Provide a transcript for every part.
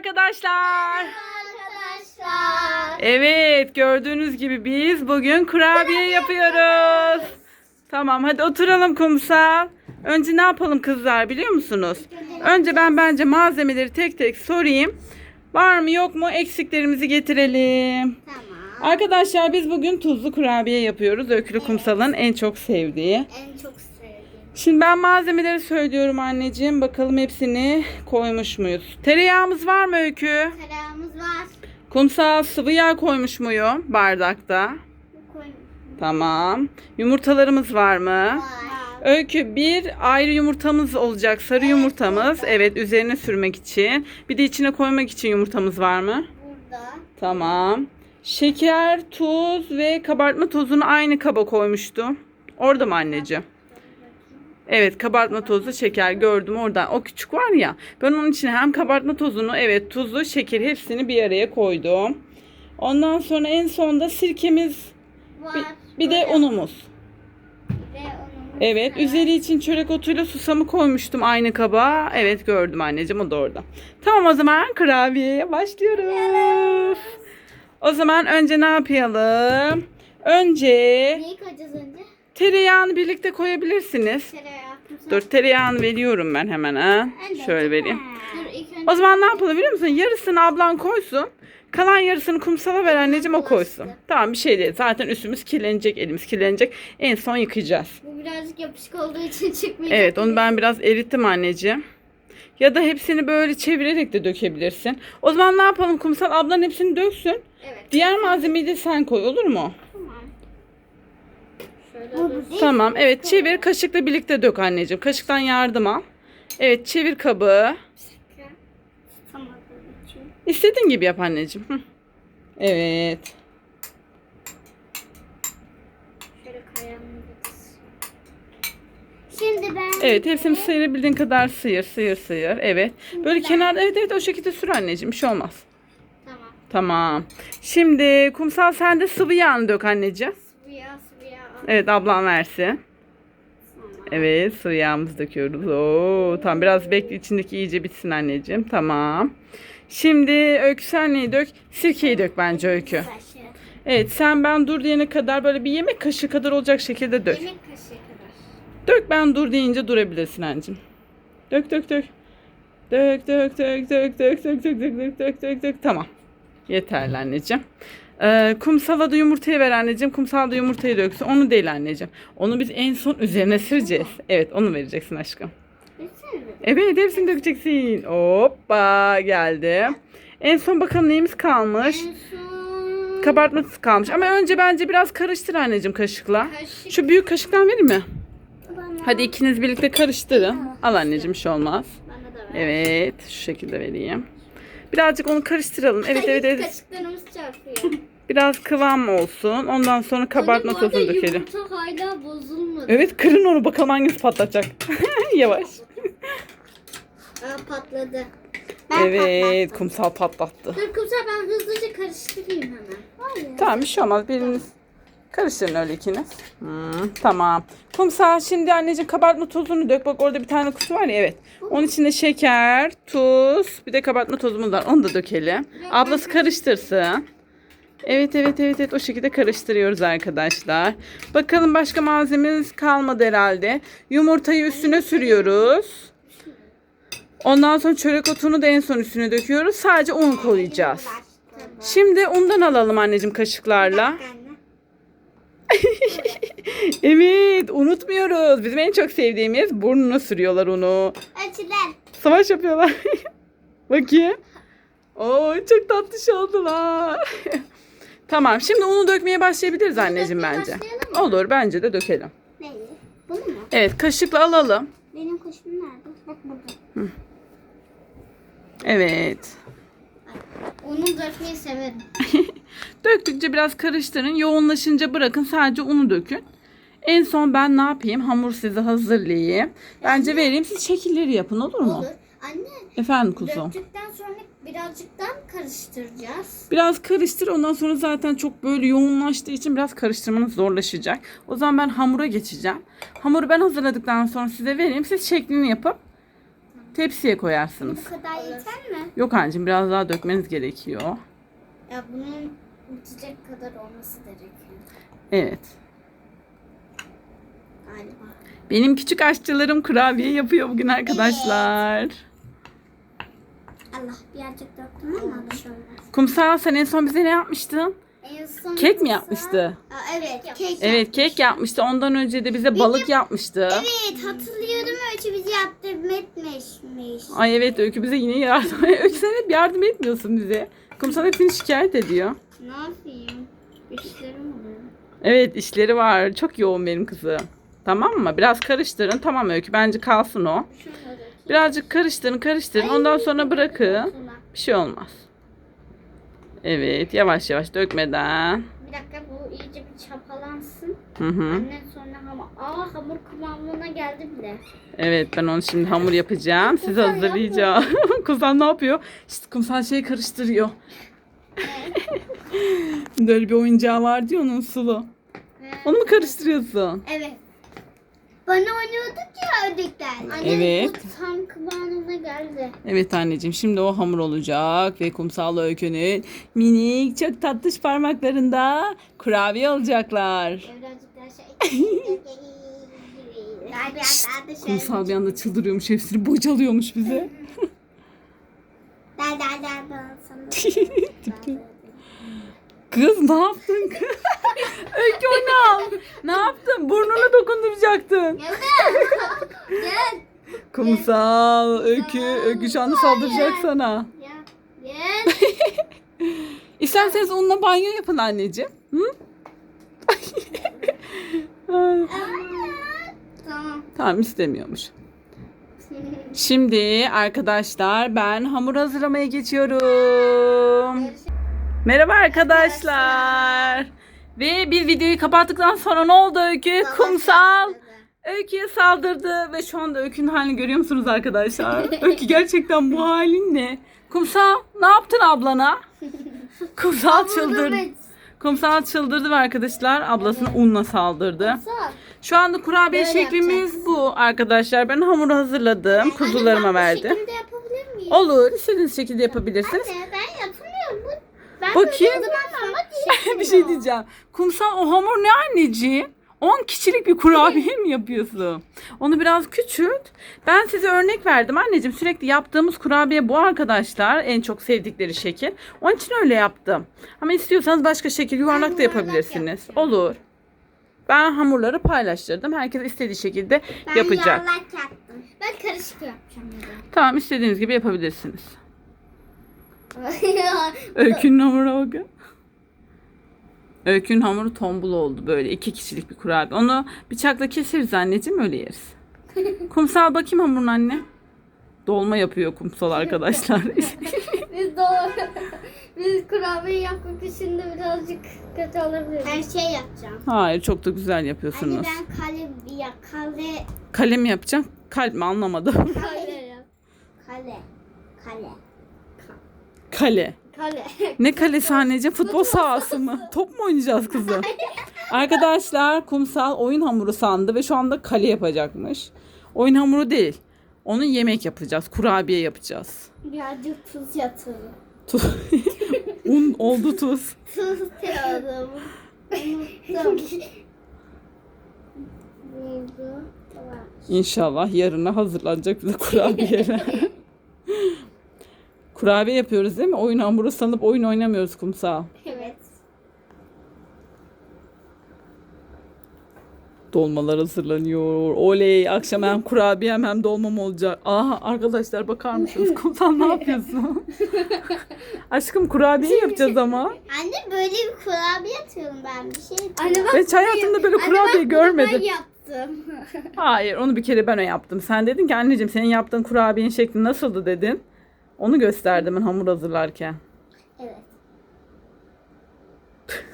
arkadaşlar. Arkadaşlar. Evet gördüğünüz gibi biz bugün kurabiye yapıyoruz. Tamam hadi oturalım kumsal. Önce ne yapalım kızlar biliyor musunuz? Önce ben bence malzemeleri tek tek sorayım. Var mı yok mu eksiklerimizi getirelim. Tamam. Arkadaşlar biz bugün tuzlu kurabiye yapıyoruz. Öykülü kumsalın en çok sevdiği. En çok sevdiğim. Şimdi ben malzemeleri söylüyorum anneciğim. Bakalım hepsini koymuş muyuz? Tereyağımız var mı Öykü? Tereyağımız var. Kumsal sıvı yağ koymuş muyum bardakta? Bu koy. Tamam. Yumurtalarımız var mı? Var. Öykü bir ayrı yumurtamız olacak. Sarı yumurtamız. Evet üzerine sürmek için. Bir de içine koymak için yumurtamız var mı? Burada. Tamam. Şeker, tuz ve kabartma tozunu aynı kaba koymuştum. Orada mı anneciğim? Evet kabartma tozu şeker gördüm oradan. O küçük var ya. Ben onun içine hem kabartma tozunu evet tuzu şeker hepsini bir araya koydum. Ondan sonra en sonda sirkemiz Var. bir, bir de unumuz. Ve unumuz Evet var. üzeri için çörek otuyla susamı koymuştum aynı kaba. Evet gördüm anneciğim o da orada. Tamam o zaman kurabiyeye başlıyoruz. O zaman önce ne yapalım? Önce Neyi koyacağız önce? tereyağını birlikte koyabilirsiniz. Tereyağı. Kumsal. Dur tereyağını veriyorum ben hemen ha. Şöyle vereyim. Dur ilk önce. O zaman ne yapalım biliyor musun? Yarısını ablan koysun. Kalan yarısını kumsala ver anneciğim o koysun. Tamam bir şey değil. Zaten üstümüz kirlenecek, elimiz kirlenecek. En son yıkayacağız. Bu birazcık yapışık olduğu için çıkmayacak. Evet onu ben biraz erittim anneciğim. Ya da hepsini böyle çevirerek de dökebilirsin. O zaman ne yapalım kumsal ablan hepsini döksün. Evet. Diğer malzemeyi de sen koy olur mu? Tamam. Evet çevir kaşıkla birlikte dök anneciğim. Kaşıktan yardım al. Evet çevir kabı. İstediğin gibi yap anneciğim. Hı. Evet. Şimdi ben Evet hepsini sıyırabildiğin kadar sıyır sıyır sıyır. Evet. Böyle kenar evet evet o şekilde sür anneciğim bir şey olmaz. Tamam. Tamam. Şimdi kumsal sen de sıvı yağını dök anneciğim. Sıvı yağ sıvı yağ. Evet ablam versin. Evet sıvı yağımızı döküyoruz. Oo, tamam biraz bekle içindeki iyice bitsin anneciğim. Tamam. Şimdi Öykü sen neyi dök? Sirkeyi dök bence Öykü. Evet sen ben dur diyene kadar böyle bir yemek kaşığı kadar olacak şekilde dök. Yemek kaşığı kadar. Dök ben dur deyince durabilirsin anneciğim. Dök dök dök. Dök dök dök dök dök dök dök dök dök dök dök dök. Tamam. Yeterli anneciğim. Ee, kumsala da yumurtayı ver anneciğim. Kumsal da yumurtayı döksün. Onu değil anneciğim. Onu biz en son üzerine süreceğiz. Evet onu vereceksin aşkım. Evet hepsini dökeceksin. Hoppa geldi. En son bakalım neyimiz kalmış. Son Kabartması kalmış. Ama önce bence biraz karıştır anneciğim kaşıkla. kaşık. Şu büyük kaşıktan vereyim mi? Bana. Hadi ikiniz birlikte karıştırın. Al anneciğim bir şey olmaz. Evet şu şekilde vereyim. Birazcık onu karıştıralım. Evet evet evet. Kaşıklarımız çarpıyor. Biraz kıvam olsun. Ondan sonra kabartma Anne, bu arada tozunu dökelim. Yumurta hala bozulmadı. Evet kırın onu bakalım hangisi patlatacak. Yavaş. Aa, patladı. Evet patlattım. kumsal patlattı. Dur kumsal ben hızlıca karıştırayım hemen. Hayır. Tamam bir şey olmaz. Biriniz karıştırın öyle ikiniz. Hmm, tamam. Kumsal şimdi anneciğim kabartma tozunu dök. Bak orada bir tane kutu var ya evet. Onun içinde şeker, tuz, bir de kabartma tozumuz var. Onu da dökelim. Ablası karıştırsın. Evet evet evet evet o şekilde karıştırıyoruz arkadaşlar. Bakalım başka malzememiz kalmadı herhalde. Yumurtayı üstüne sürüyoruz. Ondan sonra çörek otunu da en son üstüne döküyoruz. Sadece un koyacağız. Şimdi undan alalım anneciğim kaşıklarla. Evet unutmuyoruz. Bizim en çok sevdiğimiz burnuna sürüyorlar onu. Açılar. Savaş yapıyorlar. Bakayım. Oo çok tatlış oldular. tamam şimdi unu dökmeye başlayabiliriz anneciğim dökmeye bence. başlayalım mı? Olur bence de dökelim. Neyi? Bunu mu? Evet kaşıkla alalım. Benim kuşum nerede? Bak burada. Evet. Onu dökmeyi severim. Döktükçe biraz karıştırın. Yoğunlaşınca bırakın sadece unu dökün. En son ben ne yapayım? Hamur size hazırlayayım. Bence vereyim siz şekilleri yapın olur mu? Olur. Anne Efendim kuzum. döktükten sonra birazcık daha karıştıracağız. Biraz karıştır ondan sonra zaten çok böyle yoğunlaştığı için biraz karıştırmanız zorlaşacak. O zaman ben hamura geçeceğim. Hamuru ben hazırladıktan sonra size vereyim. Siz şeklini yapıp Tepsiye koyarsınız. Bu kadar yeter mi? Yok anneciğim biraz daha dökmeniz gerekiyor. Ya bunun bitecek kadar olması gerekiyor Evet. galiba. Benim küçük aşçılarım kurabiye yapıyor bugün arkadaşlar. Allah birazcık döktüm ama şöyle. Kumsal sen en son bize ne yapmıştın? En son Kek mi yapmıştı? Aa, evet kek. Evet kek yapmıştı. Ondan önce de bize balık yapmıştı. Evet hatırlıyorum ölçü bizi yardım etmişmiş. Ay evet Öykü bize yine yardım Öykü sen hep yardım etmiyorsun bize. Kumsal hep seni şikayet ediyor. Ne yapayım? İşlerim oluyor. Evet işleri var. Çok yoğun benim kızım. Tamam mı? Biraz karıştırın. Tamam Öykü bence kalsın o. Şunu da dökeyim. Birazcık karıştırın karıştırın. Ondan sonra bırakın. Bir şey olmaz. Evet yavaş yavaş dökmeden. Bir dakika bu iyice bir çapalansın. Hı hı. Annen sonra hamur. Aa hamur kıvamına geldi bile. Evet ben onu şimdi hamur yapacağım. Size Kumsal hazırlayacağım. Kumsal ne yapıyor? İşte kumsal şeyi karıştırıyor. Böyle bir oyuncağı var diyor onun sulu. Onu mu karıştırıyorsun? Evet. Bana oynuyorduk ya ördekler. Anne Evet. bu tam kıvamına geldi. Evet anneciğim şimdi o hamur olacak ve kumsal öykünün minik çok tatlış parmaklarında kurabiye olacaklar. Birazcık daha şey. Daha biraz daha dışarı. Kumsal bir anda çıldırıyormuş hepsini bocalıyormuş bize. Daha daha daha daha sana. Kız ne yaptın kız? Öykü onu al. Ne yaptın? Burnuna dokunduracaktın. Gel. Gel. Kumsal, Öykü, Öykü şu anda saldıracak sana. Ya. Gel. İsterseniz onunla banyo yapın anneciğim. Hı? Tamam. tamam istemiyormuş. Şimdi arkadaşlar ben hamur hazırlamaya geçiyorum. Merhaba arkadaşlar. Ve biz videoyu kapattıktan sonra ne oldu Öykü? Kumsal Öykü'ye saldırdı ve şu anda Öykü'nün halini görüyor musunuz arkadaşlar? Öykü gerçekten bu halin ne? Kumsal ne yaptın ablana? Kumsal çıldırdı. Kumsal çıldırdı ve arkadaşlar ablasına unla saldırdı. Şu anda kurabiye Böyle şeklimiz yapacaksın. bu arkadaşlar. Ben hamuru hazırladım. Kuzularıma verdim. Şekilde yapabilir miyim? Olur. istediğiniz şekilde yapabilirsiniz. Anne ben yapamıyorum. Ben Bakayım. böyle o zaman ama bir şey diyeceğim. Kumsal o hamur ne anneciğim? 10 kişilik bir kurabiye mi yapıyorsun? Onu biraz küçült. Ben size örnek verdim anneciğim. Sürekli yaptığımız kurabiye bu arkadaşlar. En çok sevdikleri şekil. Onun için öyle yaptım. Ama istiyorsanız başka şekil yuvarlak da yapabilirsiniz. Olur. Ben hamurları paylaştırdım. Herkes istediği şekilde Ben yapacak. yuvarlak yaptım. Ben karışık yapacağım Tamam istediğiniz gibi yapabilirsiniz. Öykünün hamuru bakın. Öykünün hamuru tombul oldu böyle iki kişilik bir kurabiye. Onu bıçakla keseriz anneciğim öyle yeriz. Kumsal bakayım hamurun anne. Dolma yapıyor kumsal arkadaşlar. Biz doğru. Biz kurabiye yapmak için de birazcık kötü olabilir. Ben şey yapacağım. Hayır çok da güzel Anne yapıyorsunuz. ben kale ya kale Kale mi yapacağım? Kalp mi anlamadım. kale yap. Kale. Kale. Kale. Kale. Ne kalesi anneciğim? Futbol sahası mı? Top mu oynayacağız kızım? Arkadaşlar kumsal oyun hamuru sandı ve şu anda kale yapacakmış. Oyun hamuru değil. Onu yemek yapacağız. Kurabiye yapacağız. Birazcık tuz yatırım. Tu- Un oldu tuz. Tuz yatırım. Unuttum. İnşallah yarına hazırlanacak bize kurabiyeler. Kurabiye yapıyoruz değil mi? Oyun hamuru sanıp oyun oynamıyoruz kumsal. Evet. Dolmalar hazırlanıyor. Oley! Akşam hem kurabiyem hem dolmam olacak. Aha arkadaşlar bakar mısınız? Kumsal ne yapıyorsun? Aşkım kurabiye yapacağız ama. Anne böyle bir kurabiye atıyorum ben bir şey. Anne Ben hiç hayatımda böyle kurabiye görmedim. Ben yaptım. Hayır onu bir kere ben o yaptım. Sen dedin ki anneciğim senin yaptığın kurabiyenin şekli nasıldı dedin. Onu gösterdim ben hamur hazırlarken. evet.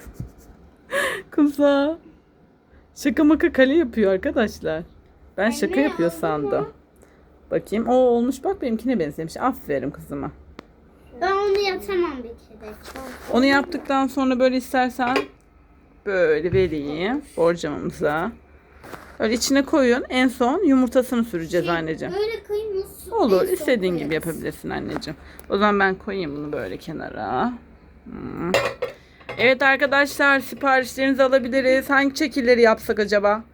Kıza. Şaka maka kale yapıyor arkadaşlar. Ben şaka Anne, yapıyor oldu sandım. Bakayım. O olmuş bak benimkine benzemiş. Aferin kızıma. Ben onu yatamam bir kere. Onu yaptıktan sonra böyle istersen böyle vereyim borcamımıza. Böyle içine koyun. En son yumurtasını süreceğiz anneciğim. Böyle koyayım mı? Olur. en istediğin gibi yapabilirsin anneciğim. O zaman ben koyayım bunu böyle kenara. Hmm. Evet arkadaşlar siparişlerinizi alabiliriz. Hangi şekilleri yapsak acaba?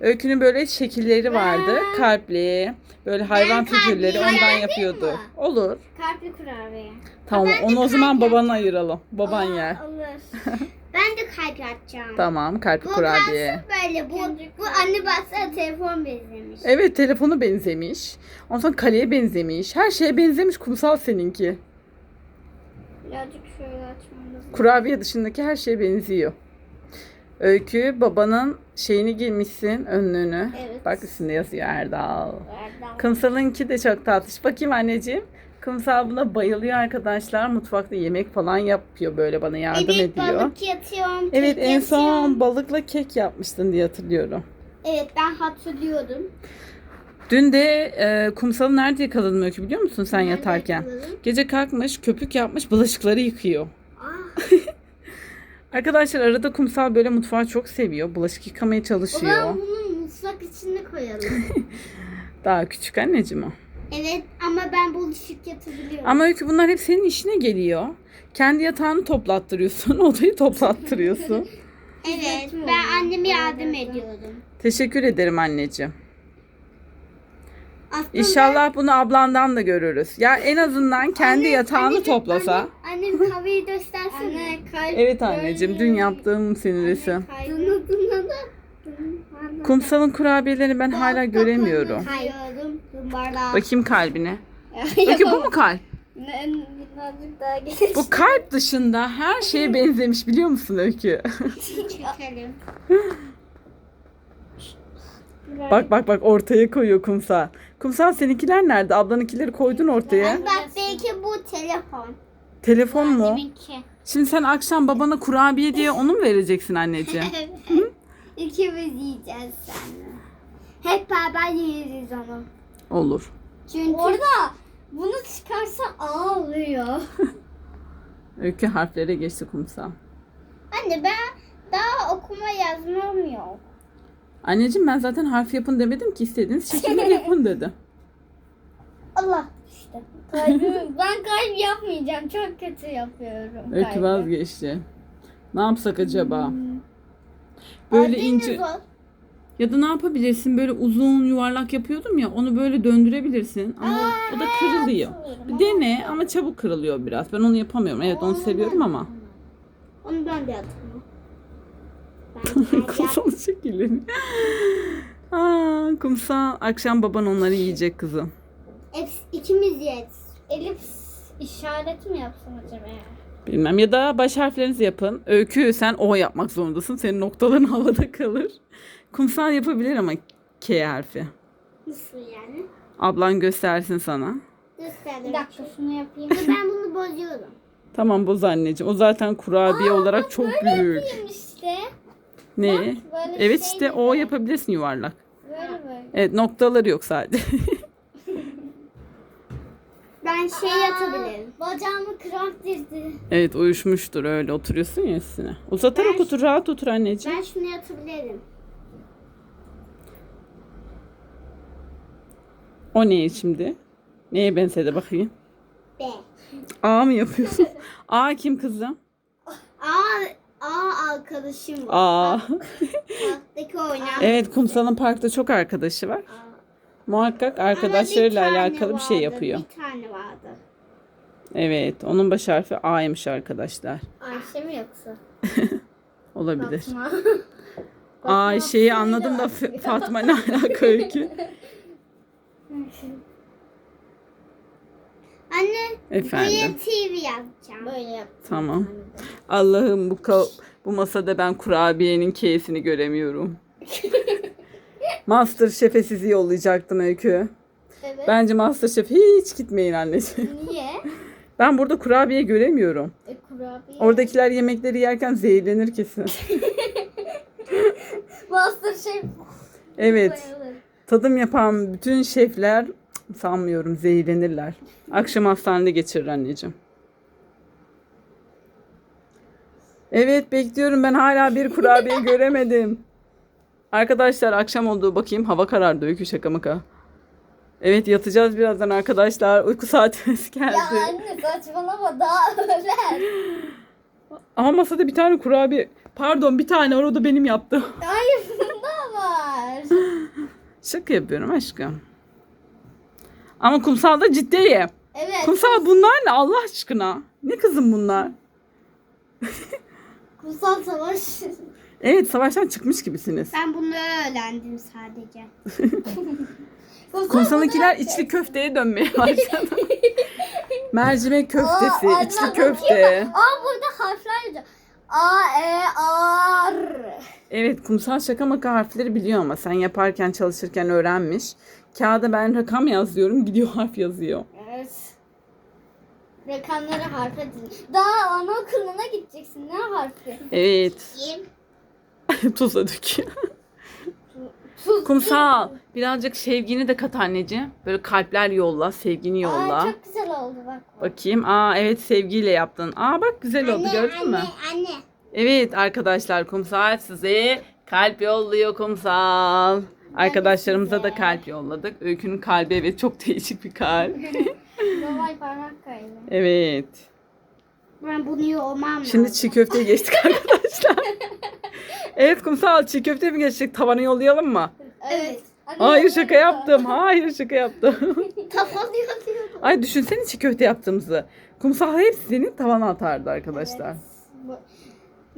Öykünün böyle şekilleri vardı. Kalpli. Böyle hayvan figürleri ondan yapıyordu. mı? Olur. Kalpli kurabiye. Tamam ben onu o zaman kalp babana ayıralım. Baban Aa, yer. Olur. ben de kalp yapacağım. Tamam kalpli Bu kurabiye. kalsın böyle. Bu, bu anne baksana telefon benzemiş. Evet telefonu benzemiş. Ondan sonra kaleye benzemiş. Her şeye benzemiş kumsal seninki. Birazcık şöyle açmam lazım. Kurabiye dışındaki her şeye benziyor. Öykü babanın şeyini giymişsin önlüğünü. Evet. Bak üstünde yazıyor Erdal. Erdal. Kumsal'ınki de çok tatlış. Bakayım anneciğim. Kumsal buna bayılıyor arkadaşlar. Mutfakta yemek falan yapıyor böyle bana yardım Evet ediyor. balık yatıyorum. Evet en son yatıyorum. balıkla kek yapmıştın diye hatırlıyorum. Evet ben hatırlıyorum. Dün de e, kumsalı nerede yakaladın Öykü biliyor musun sen Nerede yatarken? yakaladım? Gece kalkmış köpük yapmış bulaşıkları yıkıyor. Ah, Arkadaşlar arada kumsal böyle mutfağı çok seviyor. Bulaşık yıkamaya o çalışıyor. zaman bunu mutfak içine koyalım. Daha küçük anneciğim o. evet ama ben bulaşık yatabiliyorum. Ama Öykü bunlar hep senin işine geliyor. Kendi yatağını toplattırıyorsun, odayı toplattırıyorsun. Evet ben anneme yardım ediyorum. Teşekkür ederim anneciğim. Aslında İnşallah bunu ablandan da görürüz. Ya en azından kendi Anne, yatağını anne, toplasa. Anne, annem kahveyi göstersene. Anne kalp. Evet anneciğim dün yaptığım senin resim. Dunu dunu da. Kumsalın kurabiyelerini ben hala göremiyorum. Kayıyorum. Bardağı. Bakayım kalbine. Öykü bu mu kalp? Ne- Birazcık daha geç. Bu kalp dışında her şeye benzemiş biliyor musun Öykü? Çekelim. bak bak bak ortaya koyuyor kumsal. Kumsal seninkiler nerede? Ablanınkileri koydun ortaya. Bak belki bu telefon. Telefon mu? Deminki. Şimdi sen akşam babana kurabiye diye onu mu vereceksin anneciğim? Evet. İkimiz yiyeceğiz seninle. Hep beraber yiyeceğiz onu. Olur. Çünkü orada bunu çıkarsa ağlıyor. Öykü harflere geçti kumsal. Anne ben daha okuma yazmam yok. Anneciğim ben zaten harf yapın demedim ki istediğiniz şekilde yapın dedim. Allah işte. Kalbim, ben kalp yapmayacağım. Çok kötü yapıyorum. Öykü kalbi. vazgeçti. Ne yapsak acaba? Böyle Aa, ince ya da ne yapabilirsin? Böyle uzun yuvarlak yapıyordum ya onu böyle döndürebilirsin ama o- o da kırılıyor. Bir dene ama çabuk kırılıyor biraz. Ben onu yapamıyorum. Evet onu seviyorum ama. Onu ben de yaptım. Kumsal şekillerini. Aa, kumsal akşam baban onları yiyecek kızım. Hepsi ikimiz yeriz. Elif işaret mi yapsam acaba? Bilmem ya da baş harflerinizi yapın. Öykü sen O yapmak zorundasın. Senin noktaların havada kalır. Kumsal yapabilir ama K harfi. Nasıl yani? Ablan göstersin sana. Gösterdim. Bir dakika şunu yapayım. ben bunu bozuyorum. Tamam boz anneciğim. O zaten kurabiye olarak çok büyük. işte. Ne? böyle Evet şey işte gibi. O yapabilirsin yuvarlak. Böyle böyle. Evet noktaları yok sadece. Ben şey atabilirim. Bacağımı kramp girdi. evet uyuşmuştur öyle oturuyorsun ya üstüne. Uzatarak Ben- otur rahat otur anneciğim. Ben şunu atabilirim. O ne şimdi? Neye benzedi bakayım? B. A mı yapıyorsun? A kim kızım? A, A arkadaşım var. A. Parktaki oynayan. Evet kumsalın parkta çok arkadaşı var. Muhakkak arkadaşlarıyla Ama bir tane alakalı bir şey vardı, yapıyor. Bir tane vardı. Evet onun baş harfi A'ymış arkadaşlar. Ayşe mi yoksa? Olabilir. Fatma. Aa şeyi anladım da Fatma ne alaka öykü? Anne Efendim. TV yapacağım. Böyle yap. Tamam. Allah'ım bu ka- bu masada ben kurabiyenin keyfini göremiyorum. Master Chef'e sizi yollayacaktım Öykü. Evet. Bence Master Chef hiç gitmeyin anneciğim. Niye? Ben burada kurabiye göremiyorum. E, kurabiye. Oradakiler yemekleri yerken zehirlenir kesin. Master Chef. Evet. bayılır. Tadım yapan bütün şefler sanmıyorum zehirlenirler. Akşam hastanede geçirir anneciğim. Evet bekliyorum ben hala bir kurabiye göremedim. Arkadaşlar akşam oldu bakayım hava karardı öykü şaka maka. Evet yatacağız birazdan arkadaşlar. Uyku saatimiz geldi. Ya anne saçmalama daha öler. Ama masada bir tane kurabiye. Pardon bir tane var o da benim yaptım. Hayır bunda var. Şaka yapıyorum aşkım. Ama kumsalda ciddiyim. Evet. Kumsal bunlar ne Allah aşkına? Ne kızım bunlar? Kutsal savaş. Evet savaştan çıkmış gibisiniz. Ben bunu öğrendim sadece. Kumsalınkiler içli köfteye dönmeye başladı. Mercimek köftesi, Aa, içli köfte. Aa burada harfler yazıyor. A, E, A, R. Evet kumsal şaka maka harfleri biliyor ama sen yaparken çalışırken öğrenmiş. Kağıda ben rakam yazıyorum gidiyor harf yazıyor. Evet. Rakamları harf edin. Daha anaokuluna gideceksin. Ne harfi? Evet. Kim? Tuza. Tuz. Kumsal birazcık sevgini de kat anneciğim. Böyle kalpler yolla, sevgini yolla. Aa, çok güzel oldu bak. Bakayım. Aa evet sevgiyle yaptın. Aa bak güzel oldu gördün mü? Anne. Evet arkadaşlar kumsal size kalp yolluyor kumsal. Arkadaşlarımıza da kalp yolladık. Öykünün kalbi evet çok değişik bir kalp. Normal parmak kaydı. Evet. Ben bunu yoğurmam Şimdi çiğ köfteye geçtik arkadaşlar. evet kumsal çiğ köfte mi geçecek? Tavanı yollayalım mı? Evet. Hayır şaka yaptım. Hayır şaka yaptım. Tavan yazıyorum. Ay düşünsene çiğ köfte yaptığımızı. Kumsal hepsini tavana atardı arkadaşlar.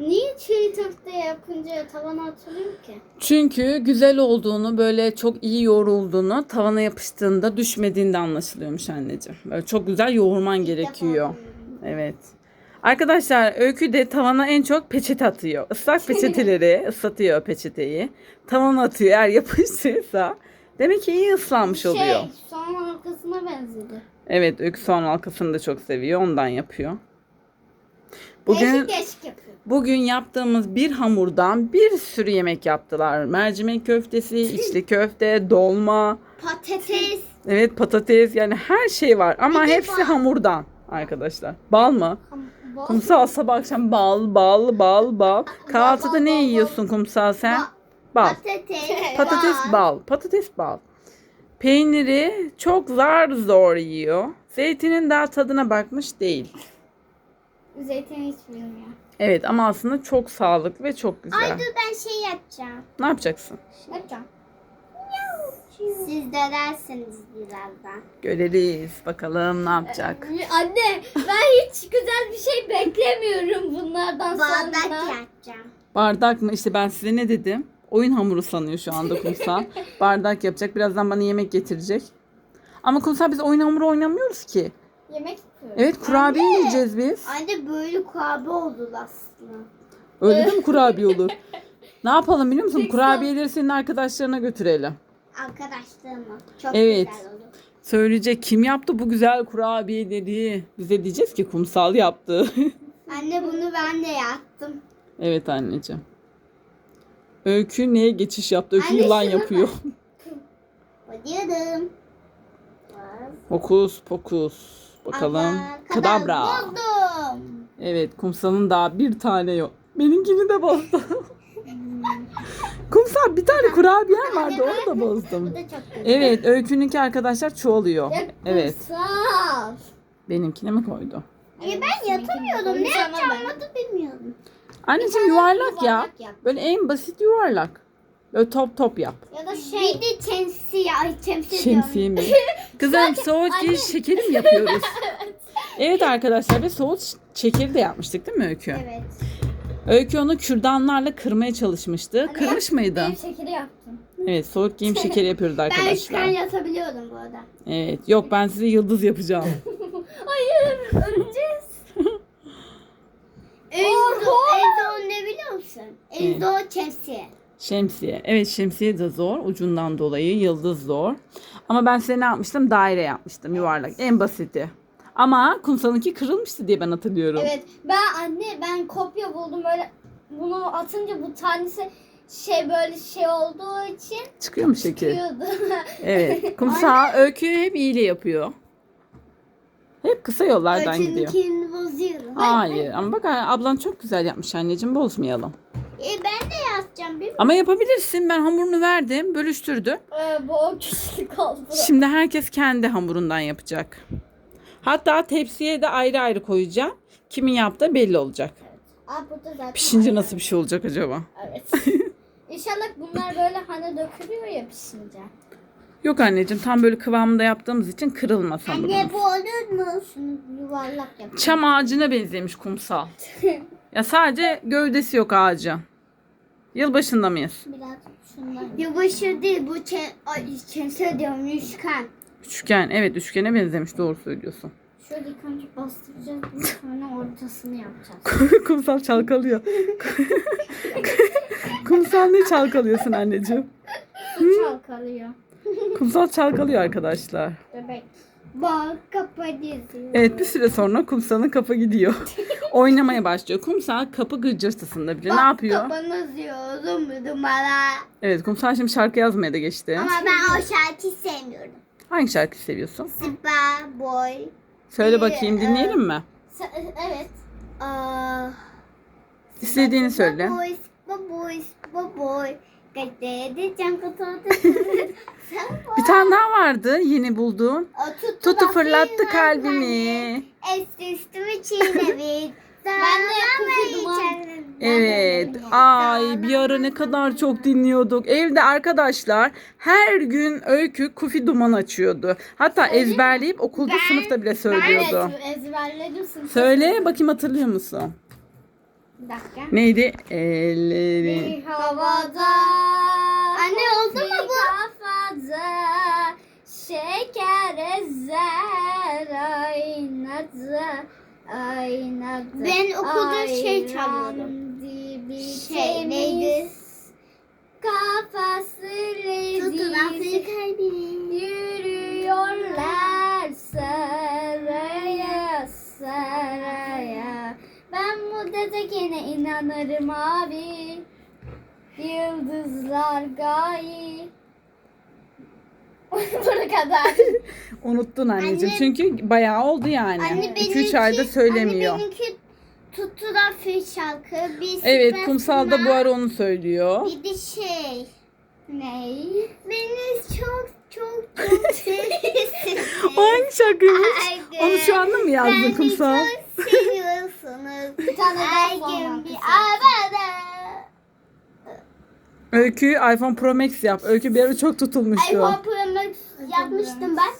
Niye çiğ köfte yapınca tavana atılıyor ki? Çünkü güzel olduğunu, böyle çok iyi yoğrulduğunu, tavana yapıştığında düşmediğinde anlaşılıyormuş anneciğim. Böyle çok güzel yoğurman gerekiyor. Evet. Arkadaşlar Öykü de tavana en çok peçete atıyor. Islak peçeteleri ıslatıyor peçeteyi. Tavana atıyor eğer yapıştıysa. Demek ki iyi ıslanmış oluyor. Şey, soğan halkasına benzedi. Evet Öykü soğan halkasını da çok seviyor. Ondan yapıyor. Bugün Değişik değişik yapıyor. Bugün yaptığımız bir hamurdan bir sürü yemek yaptılar. Mercimek köftesi, içli köfte, dolma, Patates. evet patates yani her şey var ama Bir de hepsi bal. hamurdan arkadaşlar. Bal mı? Bal- Kumsal sabah akşam bal, bal, bal, bal. Kahvaltıda bal, ne bal, yiyorsun kumsal sen? Ba- Bal. Patates. Patates bal. Patates bal. Peyniri çok zar zor yiyor. Zeytinin daha tadına bakmış değil. Zeytin hiç bilmiyor. Evet ama aslında çok sağlıklı ve çok güzel. ben şey yapacağım. Ne yapacaksın? Ne yapacağım? Siz denersiniz birazdan. Göreriz. Bakalım ne yapacak. Anne ben hiç güzel bir şey beklemiyorum bunlardan sonra. Bardak yapacağım. Bardak mı? İşte ben size ne dedim? Oyun hamuru sanıyor şu anda Kumsal. Bardak yapacak. Birazdan bana yemek getirecek. Ama Kumsal biz oyun hamuru oynamıyoruz ki. Yemek. Evet kurabiye yiyeceğiz biz. Anne böyle kurabiye oldu aslında. Öyle mi kurabiye olur? Ne yapalım biliyor musun? Kurabiyeleri senin arkadaşlarına götürelim. Arkadaşlarıma. Çok Evet. güzel oldu. Söyleyecek kim yaptı bu güzel kurabiyeleri? Bize diyeceğiz ki Kumsal yaptı. Anne bunu ben de yaptım. evet anneciğim. Öykü neye geçiş yaptı? Öykü Anne, yılan yapıyor. Bayıldım. Hokus pokus. Bakalım. Kadabra. Buldum. Evet kumsalın daha bir tane yok. Benimkini de bozdum. Kumsal bir tane kurabiyen vardı onu da Bu bozdum. da çok güzel. Evet öykününki arkadaşlar çoğalıyor. Evet Sağ ol. benimkine mi koydu? E ben yatamıyordum. Ne yapacağımı da bilmiyordum. Anneciğim yuvarlak yap. Böyle en basit yuvarlak. Böyle top top yap. Ya da Şey bir de şemsiye. Ay şemsiye Şemsiye mi? Kızım soğut şekeri mi yapıyoruz? Evet arkadaşlar ve soğut şekeri de yapmıştık değil mi Öykü? Evet. Öykü onu kürdanlarla kırmaya çalışmıştı. Kırmış mıydı? Ben şekeri yaptım. Evet soğuk giyim şekeri yapıyoruz Ben üçgen arkadaşlar. yatabiliyordum bu arada. Evet yok ben size yıldız yapacağım. Hayır öleceğiz. Evde, evde o ne biliyor musun? Evde o şemsiye. Şemsiye. Evet şemsiye de zor. Ucundan dolayı yıldız zor. Ama ben size ne yapmıştım? Daire yapmıştım. Yuvarlak. En basiti. Ama kumsalınki kırılmıştı diye ben hatırlıyorum. Evet ben anne ben kopya buldum böyle bunu atınca bu tanesi şey böyle şey olduğu için Çıkıyor mu şekil? çıkıyordu. Evet. Kumsal öykü hep iyile yapıyor. Hep kısa yollardan gidiyor. Öteninkini bozuyorum. Hayır ama bak ablan çok güzel yapmış anneciğim bozmayalım. E ben de basacağım bir Ama yapabilirsin. Ben hamurunu verdim. Bölüştürdü. Ee, bu o kişilik oldu. Şimdi herkes kendi hamurundan yapacak. Hatta tepsiye de ayrı ayrı koyacağım. Kimin yaptığı belli olacak. Aa burada zaten. Pişince nasıl bir şey olacak acaba? Evet. İnşallah bunlar böyle hani dökülüyor ya pişince. Yok anneciğim tam böyle kıvamında yaptığımız için kırılmaz hamurumuz. Anne bu olur mu? Şunu yuvarlak yap. Çam ağacına benzemiş kumsal. Ya sadece gövdesi yok ağacın. Yılbaşında mıyız? Biraz şundan. Yavaşı değil bu çe ay çense diyorum üçgen. Üçgen. Evet üçgene benzemiş. Doğru söylüyorsun. Şöyle ilk önce bastıracağız. Sonra ortasını yapacağız. kumsal çalkalıyor. kumsal ne çalkalıyorsun anneciğim? Su çalkalıyor. Kumsal çalkalıyor arkadaşlar. Bebek. Bak kapatıyorsun. Evet bir süre sonra kumsalın kafa gidiyor. Oynamaya başlıyor. Kumsal kapı gıcırtısında bile ne yapıyor? Bu numara. Evet kumsal şimdi şarkı yazmaya da geçti. Ama ben o şarkıyı sevmiyorum. Hangi şarkıyı seviyorsun? Spa boy. Söyle bakayım dinleyelim mi? Sa- evet. Aa, İstediğini söyle. Boy, spa boy, spa boy. Bir tane daha vardı yeni bulduğum. Tutu fırlattı kalbimi. Esti üstümü çiğnemiş. Ben de. Evet. Ay bir ara ne kadar çok dinliyorduk. Evde arkadaşlar her gün öykü kufi duman açıyordu. Hatta ezberleyip okulda sınıfta bile söylüyordu. Evet ezberledim sınıfta. Söyle bakayım hatırlıyor musun? Bir dakika. Neydi? Elleri. Bir havada. Anne oldu mu bir bu? kafada. Şeker ezer aynada. Aynada. Ben okulda şey çalıyordum. dibi Şey neydi? Kafası kalbimi. Yürüyorlar saraya saraya. Ben bu gezegene inanırım abi. Yıldızlar gayip. Bu kadar. Unuttun anneciğim. Anne- Çünkü bayağı oldu yani. Anne 2-3 ayda söylemiyor. Anne benimki tutulan fil şarkı. Bir Evet süper kumsalda bu ara onu söylüyor. Bir de şey. Ney? Beni çok çok çok seviyorsunuz. Hangi şarkıymış? Onu şu anda mı yazdın Beni kumsal? çok seviyorsunuz. Bir tane daha Ay son gün bir arada. Öykü iPhone Pro Max yap. Öykü bir ara çok tutulmuştu. iPhone Pro Max yapmıştım ben.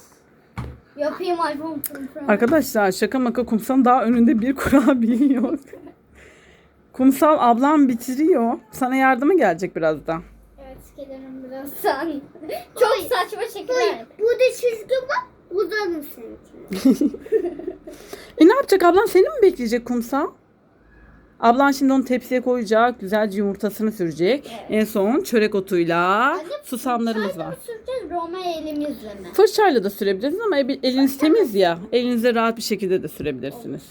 Yapayım iPhone Pro. Arkadaşlar şaka maka kumsalın daha önünde bir kurabiye yok. Kumsal ablam bitiriyor. Sana yardıma gelecek birazdan. Evet gelirim birazdan. Çok saçma şekiller. Burada çizgi var. Uzanım seninki. E ne yapacak ablan seni mi bekleyecek kumsal? Ablan şimdi onu tepsiye koyacak. Güzelce yumurtasını sürecek. En son çörek otuyla susamlarımız var. Süreceğiz Roma elimizle mi? Fırçayla da sürebilirsiniz ama el- eliniz temiz ya. Elinizle rahat bir şekilde de sürebilirsiniz.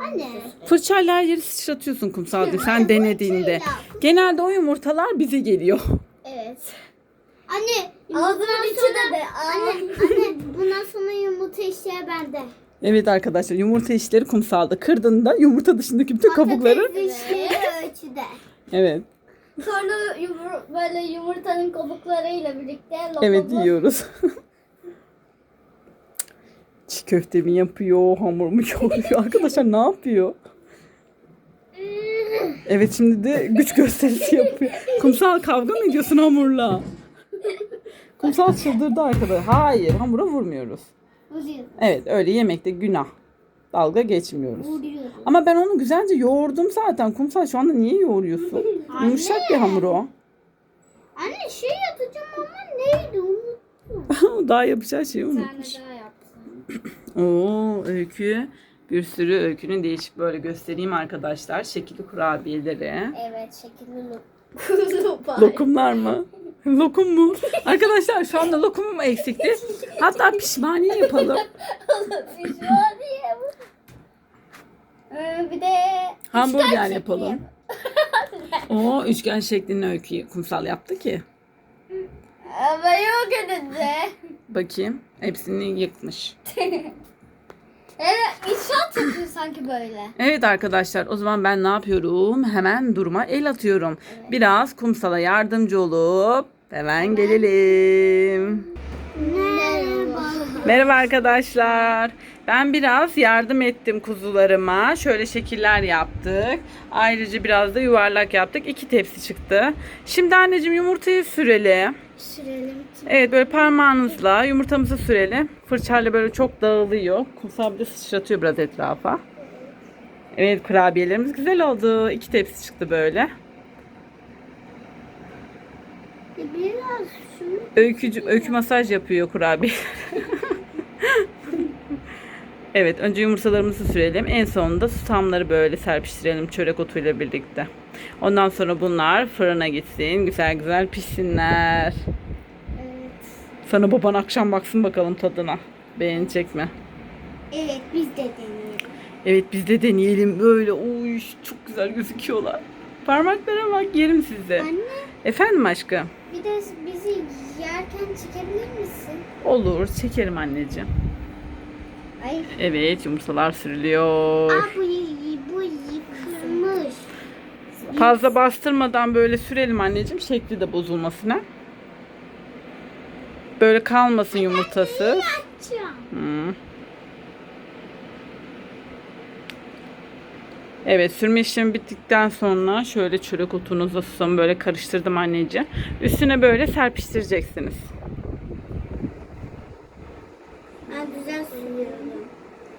Anne. Fırçayla her yeri sıçratıyorsun kumsalcığım sen denediğinde. Genelde o yumurtalar bize geliyor. Evet. Anne. Ağzının içine de. Anne, anne bundan sonra yumurta işleri bende. Evet arkadaşlar yumurta işleri kumsalda. Kırdığında yumurta dışındaki bütün kabukları. Patates ölçüde. Evet. Sonra yumur, böyle yumurtanın kabuklarıyla birlikte lokumlu. Evet yiyoruz. Çiğ köfte mi yapıyor, hamur mu yoğuruyor? Arkadaşlar ne yapıyor? Evet şimdi de güç gösterisi yapıyor. Kumsal kavga mı ediyorsun hamurla? Kumsal çıldırdı arkadaşlar. Hayır hamura vurmuyoruz. Vuruyorum. Evet öyle yemekte günah. Dalga geçmiyoruz. Vuruyorum. Ama ben onu güzelce yoğurdum zaten. Kumsal şu anda niye yoğuruyorsun? Yumuşak bir hamur o. Anne şey yapacağım ama neydi unuttum. Daha yapacağı şeyi unutmuş. daha. Oo öykü. Bir sürü öykünün değişik böyle göstereyim arkadaşlar. Şekilli kurabiyeleri. Evet şekilli lokum. Lokumlar mı? Lokum mu? Arkadaşlar şu anda lokumum eksikti. Hatta pişmaniye yapalım. Pişmaniye bu. Ee, bir de Hamburger üçgen yapalım. O üçgen şeklinde öyküyü kumsal yaptı ki. Ama yok önünde. Bakayım. Hepsini yıkmış. Evet inşaat yapıyor sanki böyle. Evet arkadaşlar o zaman ben ne yapıyorum? Hemen duruma el atıyorum. Biraz kumsala yardımcı olup hemen gelelim. Merhaba. Merhaba arkadaşlar. Ben biraz yardım ettim kuzularıma. Şöyle şekiller yaptık. Ayrıca biraz da yuvarlak yaptık. İki tepsi çıktı. Şimdi anneciğim yumurtayı sürelim. Sürelim. Evet böyle parmağınızla yumurtamızı sürelim. Fırçayla böyle çok dağılıyor. Kumsal bir de sıçratıyor biraz etrafa. Evet kurabiyelerimiz güzel oldu. İki tepsi çıktı böyle. Biraz şunu. Öykücü, öykü masaj yapıyor kurabiye. evet önce yumurtalarımızı sürelim. En sonunda susamları böyle serpiştirelim çörek otuyla birlikte. Ondan sonra bunlar fırına gitsin. Güzel güzel pişsinler. Evet. Sana baban akşam baksın bakalım tadına. Beğenecek mi? Evet biz de deneyelim. Evet biz de deneyelim. Böyle uy çok güzel gözüküyorlar. Parmaklara bak yerim sizi. Anne Efendim aşkım? bir de bizi yerken çekebilir misin? Olur çekerim anneciğim. Evet yumurtalar sürülüyor. Aa bu, yıkılmış. Fazla bastırmadan böyle sürelim anneciğim şekli de bozulmasına. Böyle kalmasın yumurtası. Hı. Evet sürme işlemi bittikten sonra şöyle çörek otunuzla susamı böyle karıştırdım anneciğim. Üstüne böyle serpiştireceksiniz. Ben güzel sürüyorum.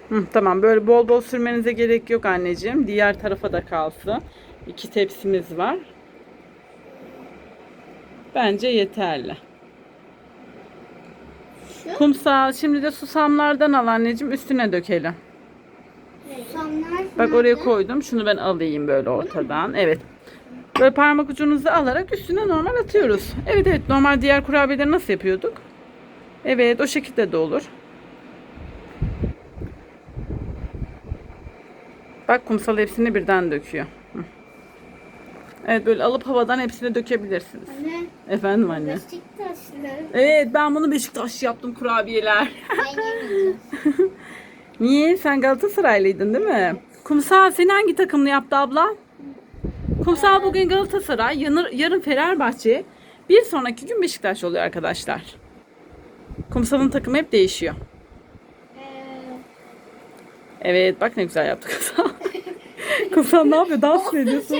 Hı, tamam böyle bol bol sürmenize gerek yok anneciğim. Diğer tarafa da kalsın. İki tepsimiz var. Bence yeterli. Şu? Kumsal şimdi de susamlardan al anneciğim üstüne dökelim. Susamlar Bak oraya koydum. Şunu ben alayım böyle ortadan. Evet. Böyle parmak ucunuzu alarak üstüne normal atıyoruz. Evet evet normal diğer kurabiyeleri nasıl yapıyorduk? Evet o şekilde de olur. Bak kumsal hepsini birden döküyor. Hı. Evet böyle alıp havadan hepsini dökebilirsiniz. Anne. Efendim anne. Beşiktaşlı. Evet ben bunu Beşiktaş yaptım kurabiyeler. Ben yemeyeceğim. Niye? Sen Galatasaraylıydın değil mi? Kumsal seni hangi takımlı yaptı abla? Kumsal bugün Galatasaray, yarın, yarın Fenerbahçe. Bir sonraki gün Beşiktaş oluyor arkadaşlar. Kumsal'ın takımı hep değişiyor. Ee, Evet bak ne güzel yaptı Kumsal. Kumsal ne yapıyor? Dans mı ediyorsun?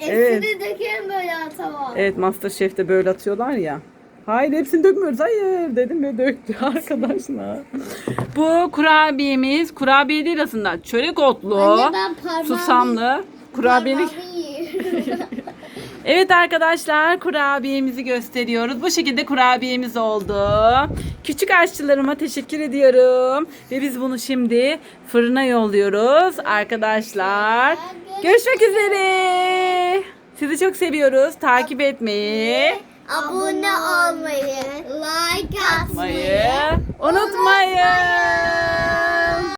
Evet. Hepsini dökerim böyle atama. Evet Masterchef'te böyle atıyorlar ya. Hayır hepsini dökmüyoruz. Hayır dedim ve döktü arkadaşlar. Bu kurabiyemiz kurabiye değil aslında. Çörek otlu, Anne ben parmağımı... susamlı, kurabiyelik. Parmağımı yiyorum. Evet arkadaşlar kurabiyemizi gösteriyoruz. Bu şekilde kurabiyemiz oldu. Küçük aşçılarıma teşekkür ediyorum. Ve biz bunu şimdi fırına yolluyoruz arkadaşlar. Görüşmek üzere. Sizi çok seviyoruz. Takip etmeyi, Abone olmayı, like atmayı unutmayın.